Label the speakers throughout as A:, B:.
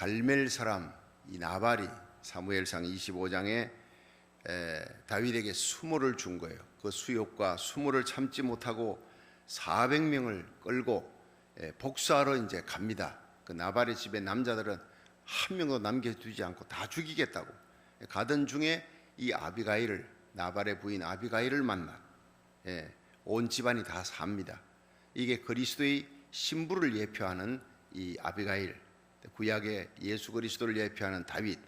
A: 갈멜 사람 이 나발이 사무엘상 25장에 에, 다윗에게 수모를 준 거예요. 그 수욕과 수모를 참지 못하고 400명을 끌고 에, 복수하러 이제 갑니다. 그 나발의 집에 남자들은 한 명도 남겨두지 않고 다 죽이겠다고 가던 중에 이 아비가일을 나발의 부인 아비가일을 만나 예, 온 집안이 다 삽니다. 이게 그리스도의 신부를 예표하는 이 아비가일, 구약의 예수 그리스도를 예표하는 다윗.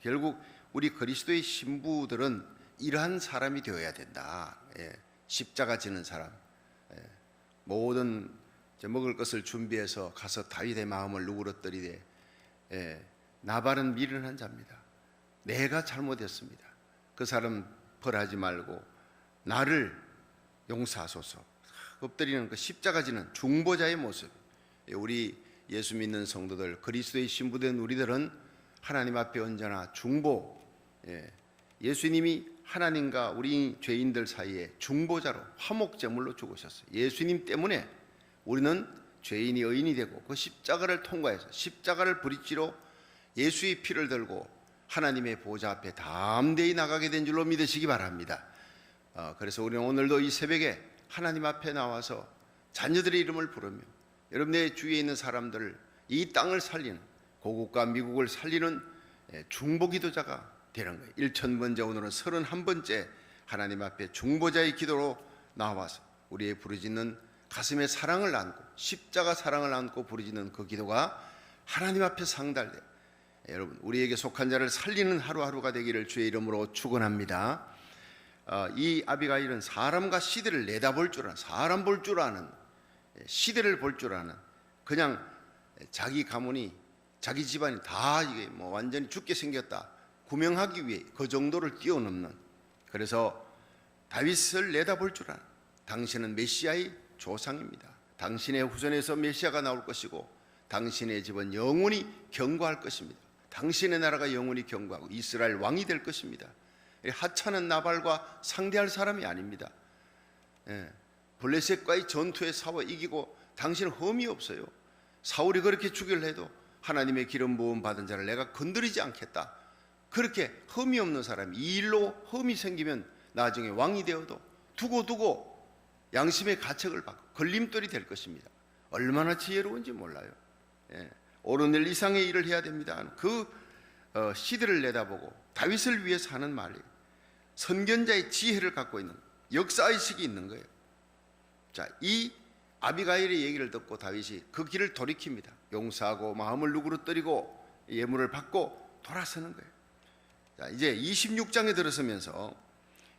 A: 결국 우리 그리스도의 신부들은 이러한 사람이 되어야 된다. 예, 십자가 지는 사람. 예, 모든 먹을 것을 준비해서 가서 다윗의 마음을 누그러뜨리되 예, 나발은 미련한 자입니다. 내가 잘못했습니다. 그 사람 벌하지 말고 나를 용서하소서. 엎드리는 그 십자가 지는 중보자의 모습. 예, 우리 예수 믿는 성도들, 그리스도의 신부된 우리들은 하나님 앞에 언제나 중보. 예, 예수님이 하나님과 우리 죄인들 사이에 중보자로 화목제물로 죽으셨어요. 예수님 때문에 우리는 죄인이 의인이 되고 그 십자가를 통과해서 십자가를 부딪히러 예수의 피를 들고 하나님의 보좌 앞에 담대히 나가게 된 줄로 믿으시기 바랍니다. 어, 그래서 우리는 오늘도 이 새벽에 하나님 앞에 나와서 자녀들의 이름을 부르며 여러분의 주위에 있는 사람들을 이 땅을 살리는 고국과 미국을 살리는 예, 중보기도자가 되는 거예요. 1천번째 오늘은 31번째 하나님 앞에 중보자의 기도로 나와서 우리의 부르짖는 가슴에 사랑을 안고 십자가 사랑을 안고 부르짖는 그 기도가 하나님 앞에 상달돼 여러분 우리에게 속한 자를 살리는 하루하루가 되기를 주의 이름으로 축원합니다. 어, 이 아비가일은 사람과 시대를 내다볼 줄 아는 사람 볼 줄 아는 예, 시대를 볼 줄 아는 그냥 자기 가문이 자기 집안이 다 이게 뭐 완전히 죽게 생겼다 구명하기 위해 그 정도를 뛰어넘는 그래서 다윗을 내다볼 줄 아는 당신은 메시아의 조상입니다. 당신의 후손에서 메시아가 나올 것이고 당신의 집은 영원히 경고할 것입니다. 당신의 나라가 영원히 경고하고 이스라엘 왕이 될 것입니다. 하찮은 나발과 상대할 사람이 아닙니다. 예, 블레셋과의 전투에 싸워 이기고 당신은 험이 없어요. 사울이 그렇게 죽이려 해도 하나님의 기름 부음 받은 자를 내가 건드리지 않겠다. 그렇게 험이 없는 사람이 이 일로 험이 생기면 나중에 왕이 되어도 두고 두고 양심의 가책을 받고 걸림돌이 될 것입니다. 얼마나 지혜로운지 몰라요. 예, 옳은 일 이상의 일을 해야 됩니다. 그 어, 시대를 내다보고 다윗을 위해서 하는 말이에요. 선견자의 지혜를 갖고 있는 역사의식이 있는 거예요. 자, 이 아비가일의 얘기를 듣고 다윗이 그 길을 돌이킵니다. 용서하고 마음을 누그러뜨리고 예물을 받고 돌아서는 거예요. 자, 이제 26장에 들어서면서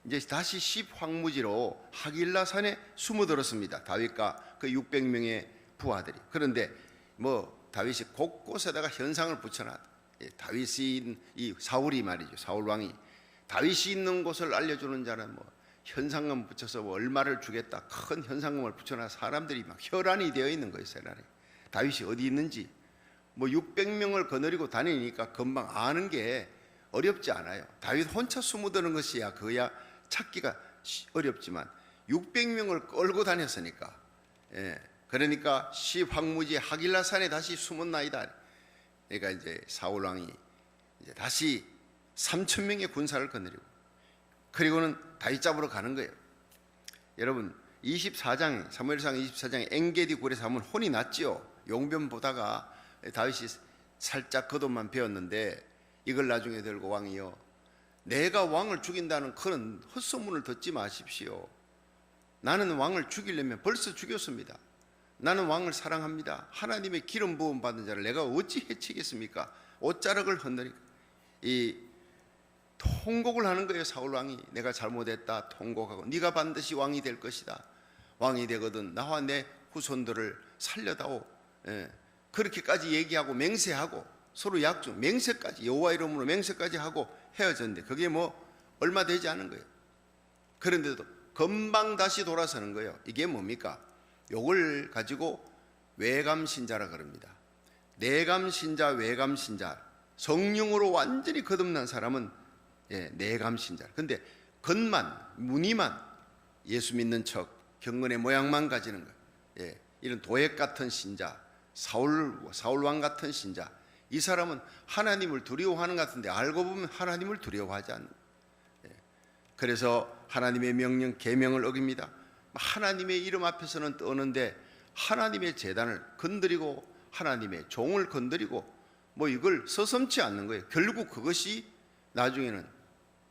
A: 이제 다시 십 황무지로 하길라 산에 숨어 들었습니다. 다윗과 그 600명의 부하들이. 그런데 뭐 다윗이 곳곳에다가 현상을 붙여놨다. 예, 다윗이 이 사울이 말이죠. 사울 왕이 다윗이 있는 곳을 알려주는 자는 뭐 현상금 붙여서 뭐 얼마를 주겠다 큰 현상금을 붙여놔 사람들이 막 혈안이 되어 있는 거예요. 세란에 다윗이 어디 있는지 뭐 600명을 거느리고 다니니까 금방 아는 게 어렵지 않아요. 다윗 혼자 숨어드는 것이야 그야 찾기가 어렵지만 600명을 끌고 다녔으니까 예, 그러니까 시황무지 하길라산에 다시 숨었나이다. 그러니까 이제 사울 왕이 이제 다시 3천 명의 군사를 거느리고 그리고는 다윗 잡으러 가는 거예요. 여러분 24장 사무엘상 24장에 엥게디 굴에서 한번 혼이 났지요. 용변 보다가 다윗이 살짝 겉옷만 베었는데 이걸 나중에 들고 왕이요. 내가 왕을 죽인다는 그런 헛소문을 듣지 마십시오. 나는 왕을 죽이려면 벌써 죽였습니다. 나는 왕을 사랑합니다. 하나님의 기름 부음 받은 자를 내가 어찌 해치겠습니까? 옷자락을 흔들니까 이 통곡을 하는 거예요. 사울 왕이 내가 잘못했다 통곡하고 네가 반드시 왕이 될 것이다. 왕이 되거든 나와 내 후손들을 살려다오. 예. 그렇게까지 얘기하고 맹세하고 서로 약속 맹세까지 여호와 이름으로 맹세까지 하고 헤어졌는데 그게 뭐 얼마 되지 않은 거예요. 그런데도 금방 다시 돌아서는 거예요. 이게 뭡니까? 요걸 가지고 외감 신자라 그럽니다. 내감 신자, 외감 신자. 성령으로 완전히 거듭난 사람은 예, 내감신자. 근데 겉만, 무늬만 예수 믿는 척, 경건의 모양만 가지는 거. 예, 이런 도액 같은 신자, 사울, 사울 왕 같은 신자. 이 사람은 하나님을 두려워하는 것 같은데 알고 보면 하나님을 두려워하지 않는. 예. 그래서 하나님의 명령 계명을 어깁니다. 하나님의 이름 앞에서는 떠는데 하나님의 재단을 건드리고 하나님의 종을 건드리고 뭐 이걸 서슴지 않는 거예요. 결국 그것이 나중에는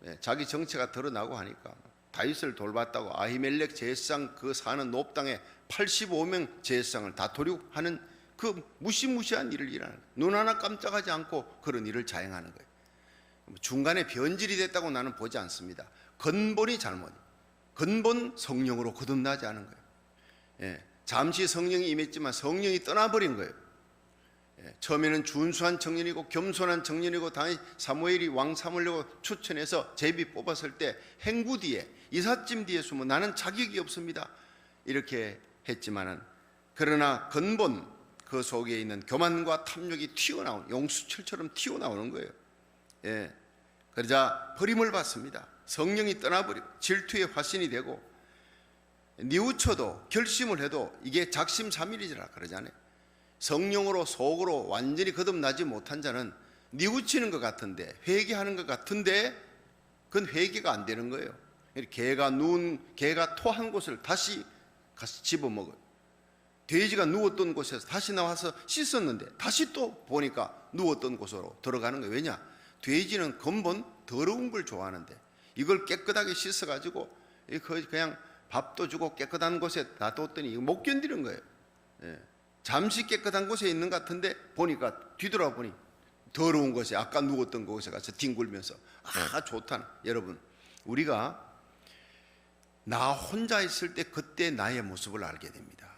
A: 예, 자기 정체가 드러나고 하니까 다윗을 돌봤다고 아히멜렉 제사장 그 사는 높당에 85명 제사장을 다토리고 하는 그 무시무시한 일을 일하는. 눈 하나 깜짝하지 않고 그런 일을 자행하는 거예요. 중간에 변질이 됐다고 나는 보지 않습니다. 근본이 잘못, 근본 성령으로 거듭나지 않은 거예요. 예, 잠시 성령이 임했지만 성령이 떠나버린 거예요. 예, 처음에는 준수한 청년이고 겸손한 청년이고 당시 사무엘이 왕 삼으려고 추천해서 제비 뽑았을 때 행구 뒤에 이삿짐 뒤에 숨어 나는 자격이 없습니다. 이렇게 했지만은 그러나 근본 그 속에 있는 교만과 탐욕이 튀어나온 용수철처럼 튀어나오는 거예요. 예. 그러자 버림을 받습니다. 성령이 떠나버리고 질투의 화신이 되고 뉘우쳐도 결심을 해도 이게 작심삼일이라 그러잖아요. 성령으로 속으로 완전히 거듭나지 못한 자는 뉘우치는 것 같은데 회개하는 것 같은데 그건 회개가 안 되는 거예요. 개가 누운 개가 토한 곳을 다시 가서 집어 먹어요. 돼지가 누웠던 곳에서 다시 나와서 씻었는데 다시 또 보니까 누웠던 곳으로 들어가는 거예요. 왜냐? 돼지는 근본 더러운 걸 좋아하는데 이걸 깨끗하게 씻어가지고 그냥 밥도 주고 깨끗한 곳에 놔뒀더니 못 견디는 거예요. 예. 잠시 깨끗한 곳에 있는 것 같은데 보니까 뒤돌아보니 더러운 곳에 아까 누웠던 곳에 가서 뒹굴면서 아 좋다는 여러분 우리가 나 혼자 있을 때 그때 나의 모습을 알게 됩니다.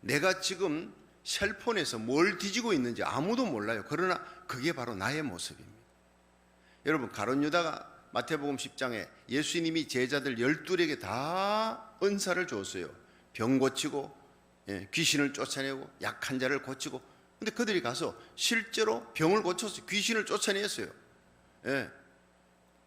A: 내가 지금 셀폰에서 뭘 뒤지고 있는지 아무도 몰라요. 그러나 그게 바로 나의 모습입니다. 여러분 가론 유다가 마태복음 10장에 예수님이 제자들 12에게 다 은사를 줬어요. 병 고치고 예, 귀신을 쫓아내고 약한 자를 고치고 근데 그들이 가서 실제로 병을 고쳐서 귀신을 쫓아냈어요. 예.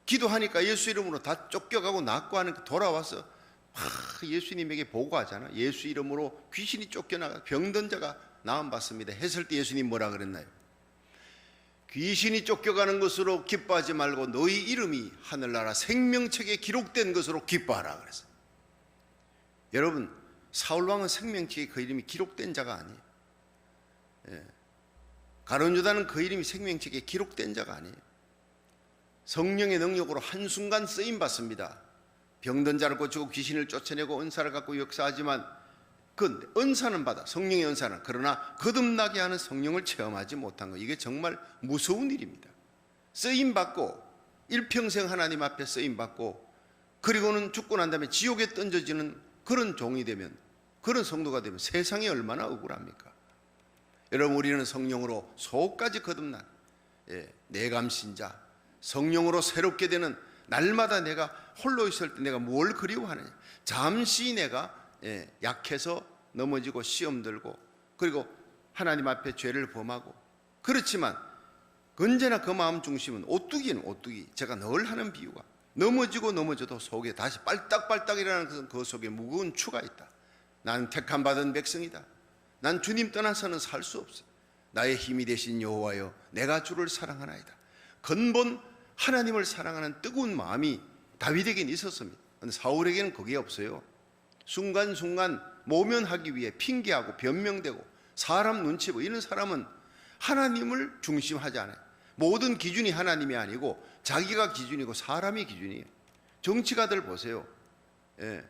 A: 기도하니까 예수 이름으로 다 쫓겨가고 낫고 하는 그 돌아와서 하, 예수님에게 보고하잖아. 예수 이름으로 귀신이 쫓겨나가 병든 자가 나음 받습니다. 했을 때 예수님 뭐라 그랬나요? 귀신이 쫓겨가는 것으로 기뻐하지 말고 너희 이름이 하늘나라 생명책에 기록된 것으로 기뻐하라 그랬어요. 여러분 사울 왕은 생명책에 그 이름이 기록된 자가 아니에요. 예. 가론 유다는 그 이름이 생명책에 기록된 자가 아니에요. 성령의 능력으로 한순간 쓰임 받습니다. 병든 자를 고치고 귀신을 쫓아내고 은사를 갖고 역사하지만 그 은사는 받아 성령의 은사는 그러나 거듭나게 하는 성령을 체험하지 못한 거 이게 정말 무서운 일입니다. 쓰임 받고 일평생 하나님 앞에 쓰임 받고 그리고는 죽고 난 다음에 지옥에 던져지는 그런 종이 되면 그런 성도가 되면 세상이 얼마나 억울합니까? 여러분 우리는 성령으로 속까지 거듭난 예, 내감 신자 성령으로 새롭게 되는 날마다 내가 홀로 있을 때 내가 뭘 그리워하느냐? 잠시 내가 예, 약해서 넘어지고 시험 들고 그리고 하나님 앞에 죄를 범하고. 그렇지만 언제나 그 마음 중심은 오뚜기는 오뚜기. 제가 늘 하는 비유가 넘어지고 넘어져도 속에 다시 빨딱빨딱 일어나는 그- 그 속에 무거운 추가 있다. 난 택함 받은 백성이다. 난 주님 떠나서는 살 수 없어. 나의 힘이 되신 여호와여 내가 주를 사랑하나이다. 근본 하나님을 사랑하는 뜨거운 마음이 다윗에게는 있었습니다. 근데 사울에게는 그게 없어요. 순간순간 모면하기 위해 핑계하고 변명되고 사람 눈치 보고 이런 사람은 하나님을 중심하지 않아요. 모든 기준이 하나님이 아니고 자기가 기준이고 사람이 기준이에요. 정치가들 보세요. 예.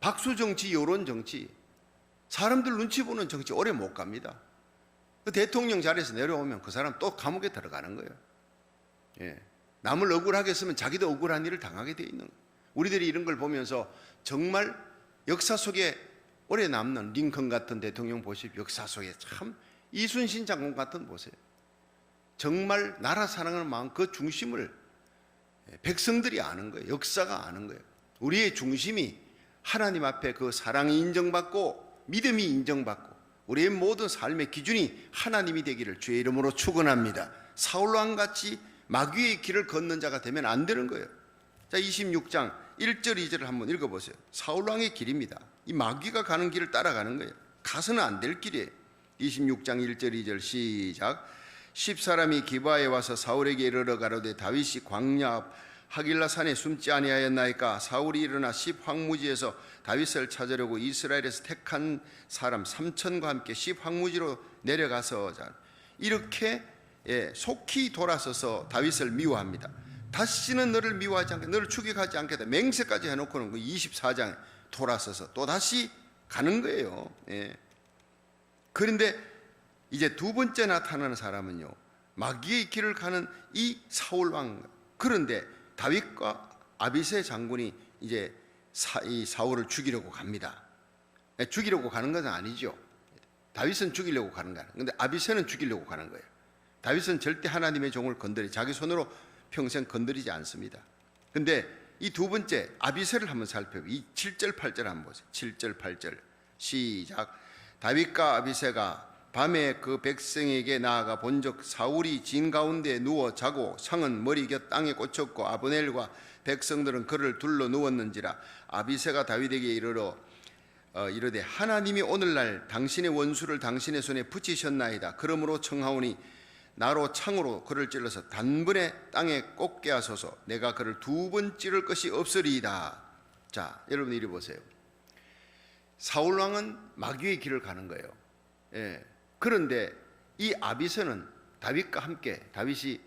A: 박수 정치, 여론 정치. 사람들 눈치 보는 정치 오래 못 갑니다. 그 대통령 자리에서 내려오면 그 사람 또 감옥에 들어가는 거예요. 예. 남을 억울하게 했으면 자기도 억울한 일을 당하게 돼 있는 거예요. 우리들이 이런 걸 보면서 정말 역사 속에 오래 남는 링컨 같은 대통령 보십시오. 역사 속에 참 이순신 장군 같은 보세요. 정말 나라 사랑하는 마음 그 중심을 백성들이 아는 거예요. 역사가 아는 거예요. 우리의 중심이 하나님 앞에 그 사랑이 인정받고 믿음이 인정받고 우리의 모든 삶의 기준이 하나님이 되기를 주의 이름으로 축원합니다. 사울 왕 같이 마귀의 길을 걷는 자가 되면 안 되는 거예요. 자, 26장 1절 2절을 한번 읽어 보세요. 사울 왕의 길입니다. 이 마귀가 가는 길을 따라가는 거예요. 가서는 안 될 길이에요. 26장 1절 2절 시작. 십 사람이 기바에 와서 사울에게 이르러 가로되 다윗이 광야 앞 하길라 산에 숨지 아니하였나이까 사울이 일어나 십 황무지에서 다윗을 찾으려고 이스라엘에서 택한 사람 삼천과 함께 십 황무지로 내려가서 자, 이렇게 예, 속히 돌아서서 다윗을 미워합니다. 다시는 너를 미워하지 않겠다. 너를 추격하지 않겠다. 맹세까지 해놓고는 그 24장에 돌아서서 또 다시 가는 거예요. 예. 그런데 이제 두 번째 나타나는 사람은요. 마귀의 길을 가는 이 사울 왕. 그런데 다윗과 아비세 장군이 이제 사, 이 사울을 죽이려고 갑니다. 예, 죽이려고 가는 것은 아니죠. 다윗은 죽이려고 가는 거야. 근데 아비세는 죽이려고 가는 거예요. 다윗은 절대 하나님의 종을 건드리 자기 손으로 평생 건드리지 않습니다. 근데 이 두 번째 아비세를 한번 살펴보. 이 7절 8절 한번 보세요. 7절 8절 시작. 다윗과 아비세가 밤에 그 백성에게 나아가 본적 사울이 진 가운데 누워 자고 상은 머리 곁 땅에 꽂혔고 아브넬과 백성들은 그를 둘러 누웠는지라 아비세가 다윗에게 이르러 어, 이르되 하나님이 오늘날 당신의 원수를 당신의 손에 붙이셨나이다. 그러므로 청하오니 나로 창으로 그를 찔러서 단번에 땅에 꽂게 하소서. 내가 그를 두 번 찌를 것이 없으리이다. 자, 여러분 이리 보세요. 사울 왕은 마귀의 길을 가는 거예요. 예. 그런데 이 아비세는 다윗과 함께 다윗이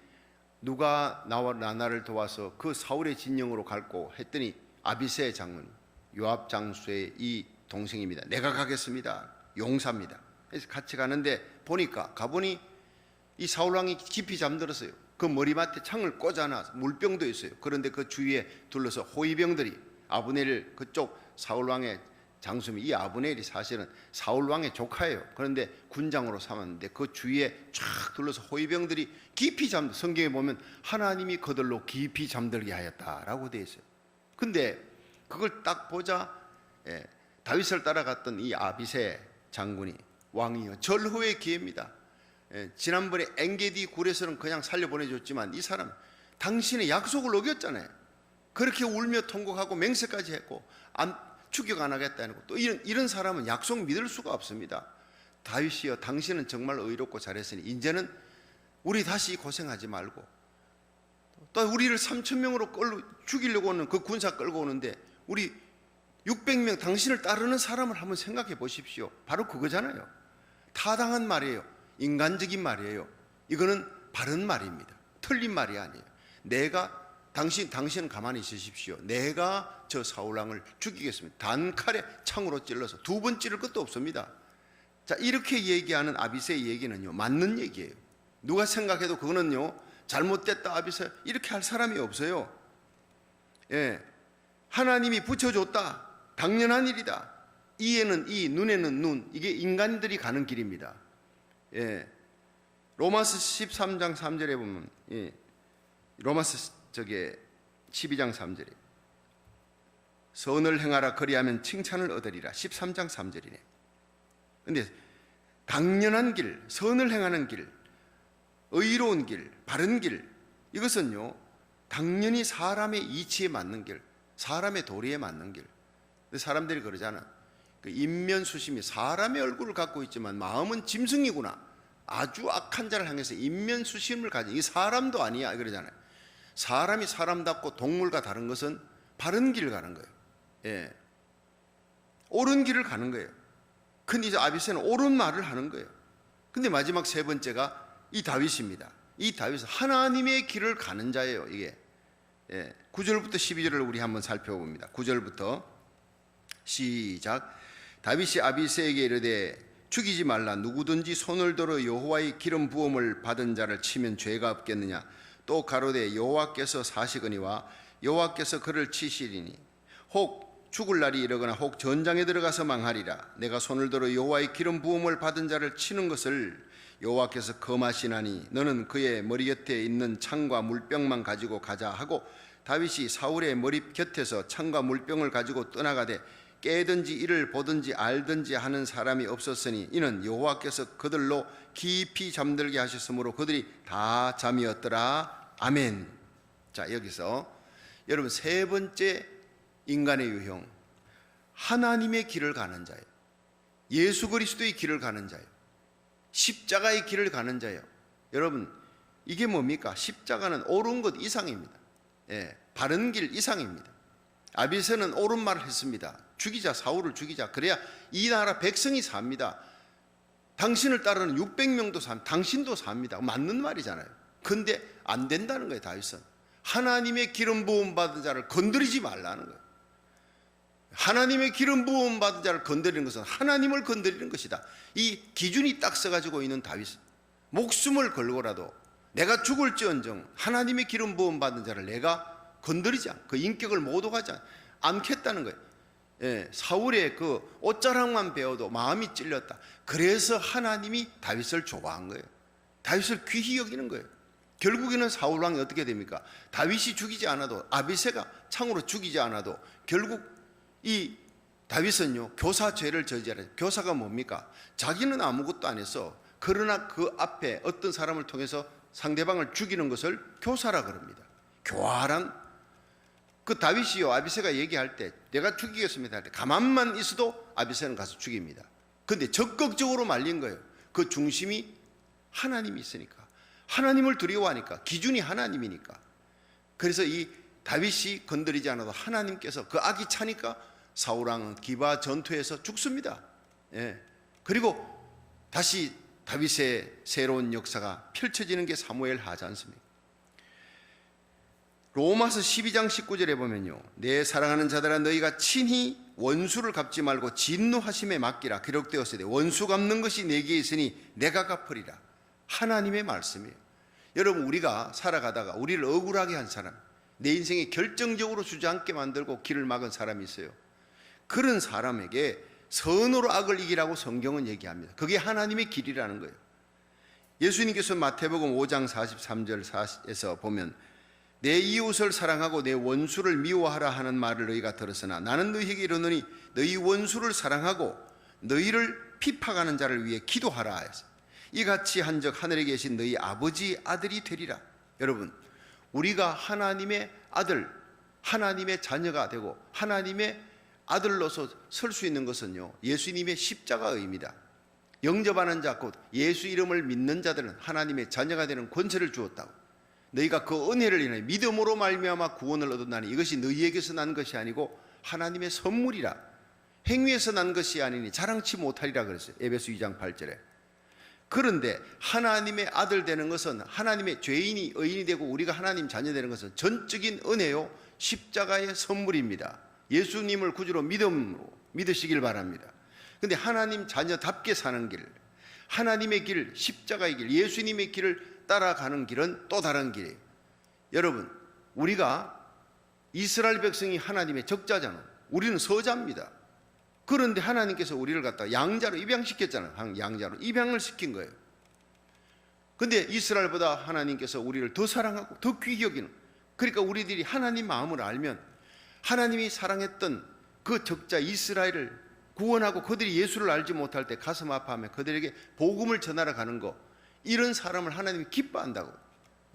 A: 누가 나와 나나를 도와서 그 사울의 진영으로 갈고 했더니 아비세 장군 요압 장수의 이 동생입니다. 내가 가겠습니다. 용사입니다. 그래서 같이 가는데 보니까 가보니 이 사울 왕이 깊이 잠들었어요. 그 머리맡에 창을 꽂아놔 물병도 있어요. 그런데 그 주위에 둘러서 호위병들이 아브넬 그쪽 사울 왕의 장수미 이 아브넬이 사실은 사울 왕의 조카예요. 그런데 군장으로 삼았는데 그 주위에 쫙 둘러서 호위병들이 깊이 잠 성경에 보면 하나님이 그들로 깊이 잠들게 하였다라고 되어 있어요. 근데 그걸 딱 보자 예, 다윗을 따라갔던 이 아비세 장군이 왕이요 절호의 기회입니다. 예, 지난번에 엔게디 굴에서는 그냥 살려 보내줬지만 이 사람 당신의 약속을 어겼잖아요. 그렇게 울며 통곡하고 맹세까지 했고 안, 추격 안 하겠다는 거. 또 이런 이런 사람은 약속 믿을 수가 없습니다. 다윗이여 당신은 정말 의롭고 잘했으니 이제는 우리 다시 고생하지 말고 또 우리를 3천 명으로 끌고 죽이려고 오는 그 군사 끌고 오는데 우리 600명 당신을 따르는 사람을 한번 생각해 보십시오. 바로 그거잖아요. 타당한 말이에요. 인간적인 말이에요. 이거는 바른 말입니다. 틀린 말이 아니에요. 내가 당신 당신은 가만히 있으십시오. 내가 저 사울 왕을 죽이겠습니다. 단칼에 창으로 찔러서 두 번 찌를 것도 없습니다. 자 이렇게 얘기하는 아비세의 얘기는요 맞는 얘기예요. 누가 생각해도 그거는요 잘못됐다 아비세 이렇게 할 사람이 없어요. 예, 하나님이 붙여 줬다 당연한 일이다. 이에는 이 눈에는 눈 이게 인간들이 가는 길입니다. 예, 로마스 13장 3절에 보면 예, 로마스 저게 12장 3절에 선을 행하라 그리하면 칭찬을 얻으리라 13장 3절이네. 근데 당연한 길, 선을 행하는 길, 의로운 길, 바른 길 이것은요 당연히 사람의 이치에 맞는 길, 사람의 도리에 맞는 길. 근데 사람들이 그러잖아. 그 인면수심이 사람의 얼굴을 갖고 있지만 마음은 짐승이구나. 아주 악한 자를 향해서 인면수심을 가진 이 사람도 아니야 그러잖아요. 사람이 사람답고 동물과 다른 것은 바른 길을 가는 거예요. 예. 옳은 길을 가는 거예요. 근데 이제 아비세는 옳은 말을 하는 거예요. 근데 마지막 세 번째가 이 다윗입니다. 이 다윗은 하나님의 길을 가는 자예요, 이게. 예. 9절부터 12절을 우리 한번 살펴봅니다. 9절부터 시작. 다윗이 아비세에게 이르되 죽이지 말라 누구든지 손을 들어 여호와의 기름 부음을 받은 자를 치면 죄가 없겠느냐 또 가로되 여호와께서 사시거니와 여호와께서 그를 치시리니 혹 죽을 날이 이르거나 혹 전장에 들어가서 망하리라. 내가 손을 들어 여호와의 기름 부음을 받은 자를 치는 것을 여호와께서 검하시나니 너는 그의 머리 곁에 있는 창과 물병만 가지고 가자 하고 다윗이 사울의 머리 곁에서 창과 물병을 가지고 떠나가되 깨든지 이를 보든지 알든지 하는 사람이 없었으니 이는 여호와께서 그들로 깊이 잠들게 하셨으므로 그들이 다 잠이었더라 아멘. 자 여기서 여러분 세 번째 인간의 유형 하나님의 길을 가는 자예요. 예수 그리스도의 길을 가는 자예요. 십자가의 길을 가는 자예요. 여러분 이게 뭡니까? 십자가는 옳은 것 이상입니다. 예, 바른 길 이상입니다. 아비세는 옳은 말을 했습니다. 죽이자 사울을 죽이자. 그래야 이 나라 백성이 삽니다. 당신을 따르는 600명도 삽니다. 당신도 삽니다. 맞는 말이잖아요. 근데 안 된다는 거예요, 다윗은. 하나님의 기름 부음 받은 자를 건드리지 말라는 거예요. 하나님의 기름 부음 받은 자를 건드리는 것은 하나님을 건드리는 것이다. 이 기준이 딱 써가지고 있는 다윗은 목숨을 걸고라도 내가 죽을지언정 하나님의 기름 부음 받은 자를 내가 건드리지 않, 그 인격을 모독하지 않, 않겠다는 거예요. 예, 사울의 그 옷자락만 배워도 마음이 찔렸다. 그래서 하나님이 다윗을 좋아한 거예요. 다윗을 귀히 여기는 거예요. 결국에는 사울 왕이 어떻게 됩니까? 다윗이 죽이지 않아도 아비세가 창으로 죽이지 않아도 결국 이 다윗은요 교사 죄를 저지하라. 교사가 뭡니까? 자기는 아무것도 안 했어. 그러나 그 앞에 어떤 사람을 통해서 상대방을 죽이는 것을 교사라 그럽니다. 교활한 그 다윗이요 아비세가 얘기할 때 내가 죽이겠습니다 할 때 가만만 있어도 아비세는 가서 죽입니다. 근데 적극적으로 말린 거예요. 그 중심이 하나님이 있으니까 하나님을 두려워하니까 기준이 하나님이니까 그래서 이 다윗이 건드리지 않아도 하나님께서 그 악이 차니까 사울왕은 기바 전투에서 죽습니다. 예. 그리고 다시 다윗의 새로운 역사가 펼쳐지는 게 사무엘 하지 않습니까? 로마서 12장 19절에 보면요. 내 사랑하는 자들아 너희가 친히 원수를 갚지 말고 진노하심에 맡기라 기록되었으되 원수 갚는 것이 내게 있으니 내가 갚으리라. 하나님의 말씀이에요. 여러분 우리가 살아가다가 우리를 억울하게 한 사람, 내 인생에 결정적으로 주저앉게 만들고 길을 막은 사람이 있어요. 그런 사람에게 선으로 악을 이기라고 성경은 얘기합니다. 그게 하나님의 길이라는 거예요. 예수님께서 마태복음 5장 43절에서 보면 내 이웃을 사랑하고 내 원수를 미워하라 하는 말을 너희가 들었으나 나는 너희에게 이르노니 너희 원수를 사랑하고 너희를 핍박하는 자를 위해 기도하라 해서 이같이 한적 하늘에 계신 너희 아버지 아들이 되리라. 여러분, 우리가 하나님의 아들, 하나님의 자녀가 되고 하나님의 아들로서 설 수 있는 것은요. 예수님의 십자가의입니다. 영접하는 자 곧 예수 이름을 믿는 자들은 하나님의 자녀가 되는 권세를 주었다고. 너희가 그 은혜를 인해 믿음으로 말미암아 구원을 얻었나니 이것이 너희에게서 난 것이 아니고 하나님의 선물이라. 행위에서 난 것이 아니니 자랑치 못하리라 그랬어요. 에베소 2장 8절에. 그런데 하나님의 아들 되는 것은 하나님의 죄인이 의인이 되고 우리가 하나님 자녀 되는 것은 전적인 은혜요 십자가의 선물입니다. 예수님을 구주로 믿음으로 믿으시길 바랍니다. 근데 하나님 자녀답게 사는 길, 하나님의 길, 십자가의 길, 예수님의 길을 따라가는 길은 또 다른 길이에요. 여러분, 우리가 이스라엘 백성이 하나님의 적자잖아요. 우리는 서자입니다. 그런데 하나님께서 우리를 갖다 양자로 입양시켰잖아요. 양자로 입양을 시킨 거예요. 근데 이스라엘보다 하나님께서 우리를 더 사랑하고 더 귀히 여기는 그러니까 우리들이 하나님 마음을 알면 하나님이 사랑했던 그 적자 이스라엘을 구원하고 그들이 예수를 알지 못할 때 가슴 아파하며 그들에게 복음을 전하러 가는 거 이런 사람을 하나님이 기뻐한다고.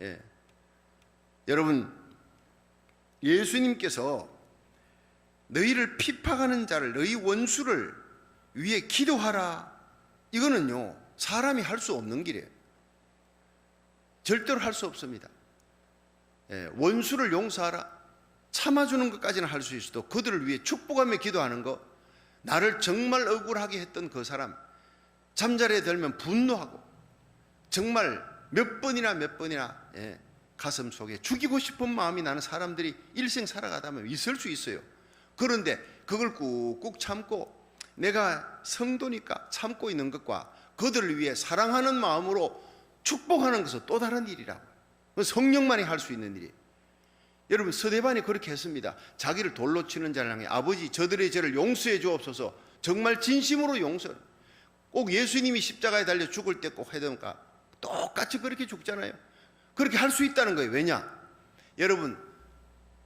A: 예. 여러분 예수님께서 너희를 핍박하는 자를 너희 원수를 위해 기도하라. 이거는요 사람이 할 수 없는 길이에요. 절대로 할 수 없습니다. 예, 원수를 용서하라. 참아주는 것까지는 할 수 있어도 그들을 위해 축복하며 기도하는 것, 나를 정말 억울하게 했던 그 사람, 잠자리에 들면 분노하고 정말 몇 번이나 몇 번이나 예, 가슴 속에 죽이고 싶은 마음이 나는 사람들이 일생 살아가다면 있을 수 있어요. 그런데 그걸 꾹꾹 참고 내가 성도니까 참고 있는 것과 그들을 위해 사랑하는 마음으로 축복하는 것은 또 다른 일이라고. 성령만이 할 수 있는 일이에요. 여러분 서대반이 그렇게 했습니다. 자기를 돌로 치는 자를 향해 아버지 저들의 죄를 용서해 주옵소서. 정말 진심으로 용서. 꼭 예수님이 십자가에 달려 죽을 때 꼭 해던가 똑같이 그렇게 죽잖아요. 그렇게 할 수 있다는 거예요. 왜냐? 여러분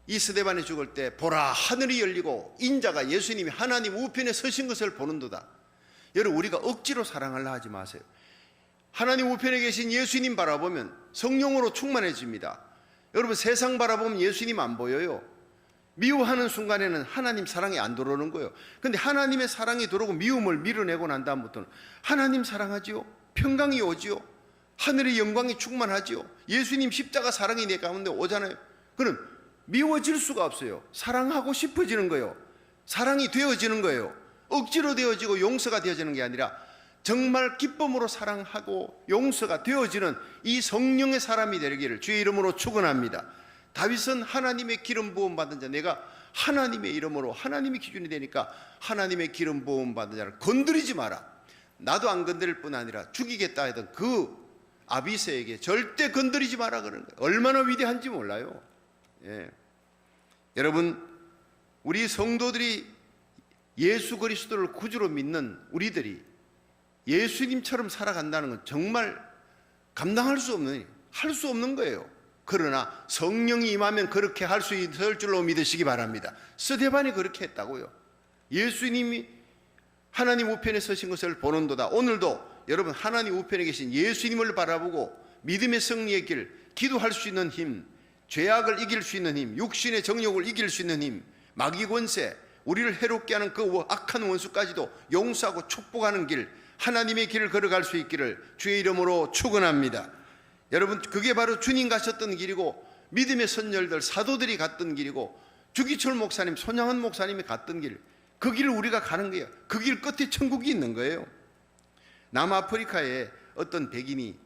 A: 이 스데반이 죽을 때 보라 하늘이 열리고 인자가 예수님이 하나님 우편에 서신 것을 보는도다. 여러분 우리가 억지로 사랑하려 하지 마세요. 하나님 우편에 계신 예수님 바라보면 성령으로 충만해집니다. 여러분 세상 바라보면 예수님 안 보여요. 미워하는 순간에는 하나님 사랑이 안 들어오는 거예요. 근데 하나님의 사랑이 들어오고 미움을 밀어내고 난 다음부터는 하나님 사랑하지요. 평강이 오지요. 하늘의 영광이 충만하지요. 예수님 십자가 사랑이 내 가운데 오잖아요. 그는 미워질 수가 없어요. 사랑하고 싶어지는 거예요. 사랑이 되어지는 거예요. 억지로 되어지고 용서가 되어지는 게 아니라 정말 기쁨으로 사랑하고 용서가 되어지는 이 성령의 사람이 되기를 주의 이름으로 축원합니다. 다윗은 하나님의 기름 부음 받은 자 내가 하나님의 이름으로 하나님이 기준이 되니까 하나님의 기름 부음 받은 자를 건드리지 마라. 나도 안 건드릴 뿐 아니라 죽이겠다 하던 그 아비세에게 절대 건드리지 마라 그러는 거예요. 얼마나 위대한지 몰라요. 예. 여러분 우리 성도들이 예수 그리스도를 구주로 믿는 우리들이 예수님처럼 살아간다는 건 정말 감당할 수 없는 할 수 없는 거예요. 그러나 성령이 임하면 그렇게 할 수 있을 줄로 믿으시기 바랍니다. 스데반이 그렇게 했다고요. 예수님이 하나님 우편에 서신 것을 보는도다. 오늘도 여러분 하나님 우편에 계신 예수님을 바라보고 믿음의 승리의 길, 기도할 수 있는 힘, 죄악을 이길 수 있는 힘, 육신의 정욕을 이길 수 있는 힘, 마귀 권세, 우리를 해롭게 하는 그 악한 원수까지도 용서하고 축복하는 길, 하나님의 길을 걸어갈 수 있기를 주의 이름으로 축원합니다. 여러분 그게 바로 주님 가셨던 길이고 믿음의 선열들 사도들이 갔던 길이고 주기철 목사님, 손양은 목사님이 갔던 길, 그 길을 우리가 가는 거예요. 그 길 끝에 천국이 있는 거예요. 남아프리카에 어떤 백인이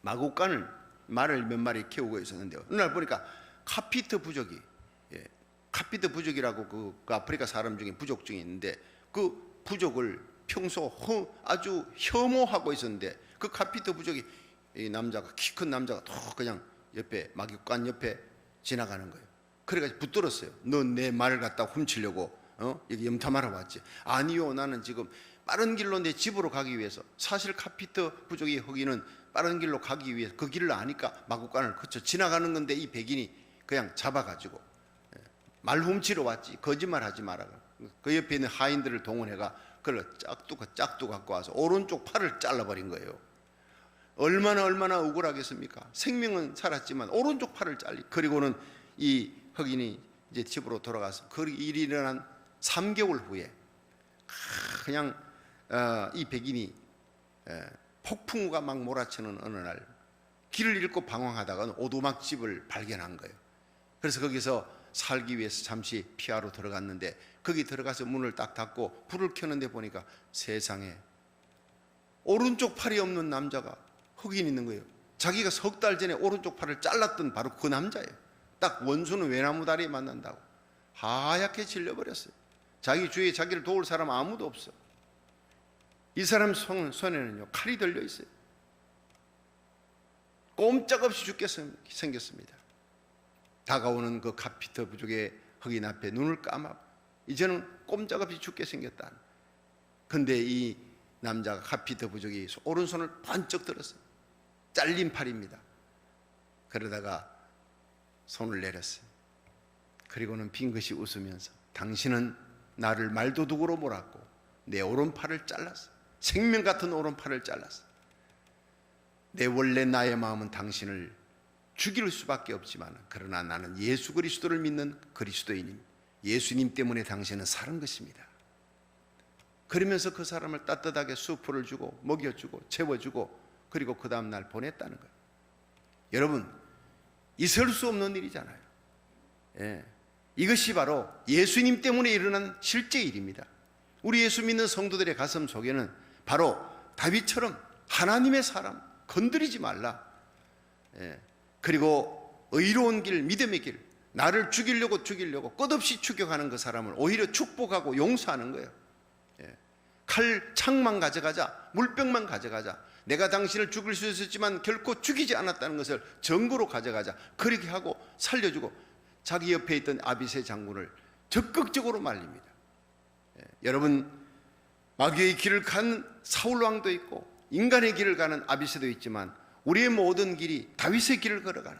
A: 마곡간을 말을 몇 마리 키우고 있었는데 어느 날 보니까 카피트 부족이 예, 카피트 부족이라고 그, 그 아프리카 사람 중에 부족 중에 있는데 그 부족을 평소 허, 아주 혐오하고 있었는데 그 카피트 부족이 이 남자가 키 큰 남자가 또 그냥 옆에 마곡간 옆에 지나가는 거예요. 그래가지고 붙들었어요. 너내 말을 갖다 훔치려고 어? 여기 염탐하러 왔지. 아니요, 나는 지금 빠른 길로 내 집으로 가기 위해서 사실 카피트 부족이 거기는 빠른 길로 가기 위해서 그 길을 아니까 마곡간을 거쳐 지나가는 건데 이 백인이 그냥 잡아가지고 예, 말 훔치러 왔지 거짓말하지 마라. 그 옆에 있는 하인들을 동원해가 그걸 짝두 짝두 갖고 와서 오른쪽 팔을 잘라버린 거예요. 얼마나 얼마나 억울하겠습니까? 생명은 살았지만 오른쪽 팔을 잘리. 그리고는 이 흑인이 이제 집으로 돌아가서 그 일이 일어난 3개월 후에 그냥 어, 이 백인이 에, 폭풍우가 막 몰아치는 어느 날 길을 잃고 방황하다가 오두막집을 발견한 거예요. 그래서 거기서 살기 위해서 잠시 피하러 들어갔는데 거기 들어가서 문을 딱 닫고 불을 켜는데 보니까 세상에 오른쪽 팔이 없는 남자가 흑인 있는 거예요. 자기가 석 달 전에 오른쪽 팔을 잘랐던 바로 그 남자예요. 딱 원수는 외나무 다리에 만난다고 하얗게 질려버렸어요. 자기 주위에 자기를 도울 사람 아무도 없어. 이 사람 손, 손에는요 칼이 들려 있어요. 꼼짝없이 죽게 생- 생겼습니다. 다가오는 그 카피터 부족의 흑인 앞에 눈을 감아 이제는 꼼짝없이 죽게 생겼다. 근데 이 남자가 카피터 부족이 오른손을 번쩍 들었어요. 잘린 팔입니다. 그러다가 손을 내렸어요. 그리고는 빙긋이 웃으면서 당신은 나를 말도둑으로 몰았고 내 오른팔을 잘랐어. 생명 같은 오른팔을 잘랐어. 내 원래 나의 마음은 당신을 죽일 수밖에 없지만 그러나 나는 예수 그리스도를 믿는 그리스도인임. 예수님 때문에 당신은 사는 것입니다. 그러면서 그 사람을 따뜻하게 수프를 주고 먹여주고 채워주고 그리고 그 다음 날 보냈다는 거예요. 여러분 있을 수 없는 일이잖아요. 예. 이것이 바로 예수님 때문에 일어난 실제 일입니다. 우리 예수 믿는 성도들의 가슴 속에는 바로 다윗처럼 하나님의 사람 건드리지 말라. 예. 그리고 의로운 길, 믿음의 길, 나를 죽이려고 죽이려고 끝없이 추격하는 그 사람을 오히려 축복하고 용서하는 거예요. 예. 칼 창만 가져가자, 물병만 가져가자. 내가 당신을 죽일 수 있었지만 결코 죽이지 않았다는 것을 증거로 가져가자. 그렇게 하고 살려주고 자기 옆에 있던 아비세 장군을 적극적으로 말립니다. 예, 여러분 마귀의 길을 간 사울 왕도 있고 인간의 길을 가는 아비세도 있지만 우리의 모든 길이 다윗의 길을 걸어가는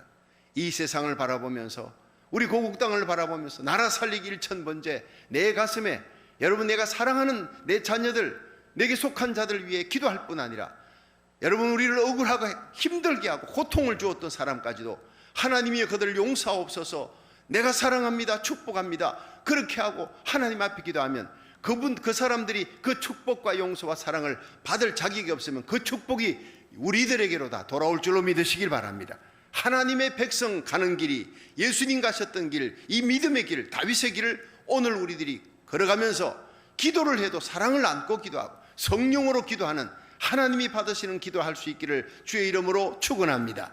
A: 이 세상을 바라보면서 우리 고국 땅을 바라보면서 나라 살리기 일천 번째 내 가슴에 여러분 내가 사랑하는 내 자녀들 내게 속한 자들 위해 기도할 뿐 아니라 여러분 우리를 억울하고 힘들게 하고 고통을 주었던 사람까지도 하나님이 그들을 용서하옵소서. 내가 사랑합니다 축복합니다. 그렇게 하고 하나님 앞에 기도하면 그분 그 사람들이 그 축복과 용서와 사랑을 받을 자격이 없으면 그 축복이 우리들에게로 다 돌아올 줄로 믿으시길 바랍니다. 하나님의 백성 가는 길이 예수님 가셨던 길, 이 믿음의 길, 다윗의 길을 오늘 우리들이 걸어가면서 기도를 해도 사랑을 안고 기도하고 성령으로 기도하는 하나님이 받으시는 기도할 수 있기를 주의 이름으로 축원합니다.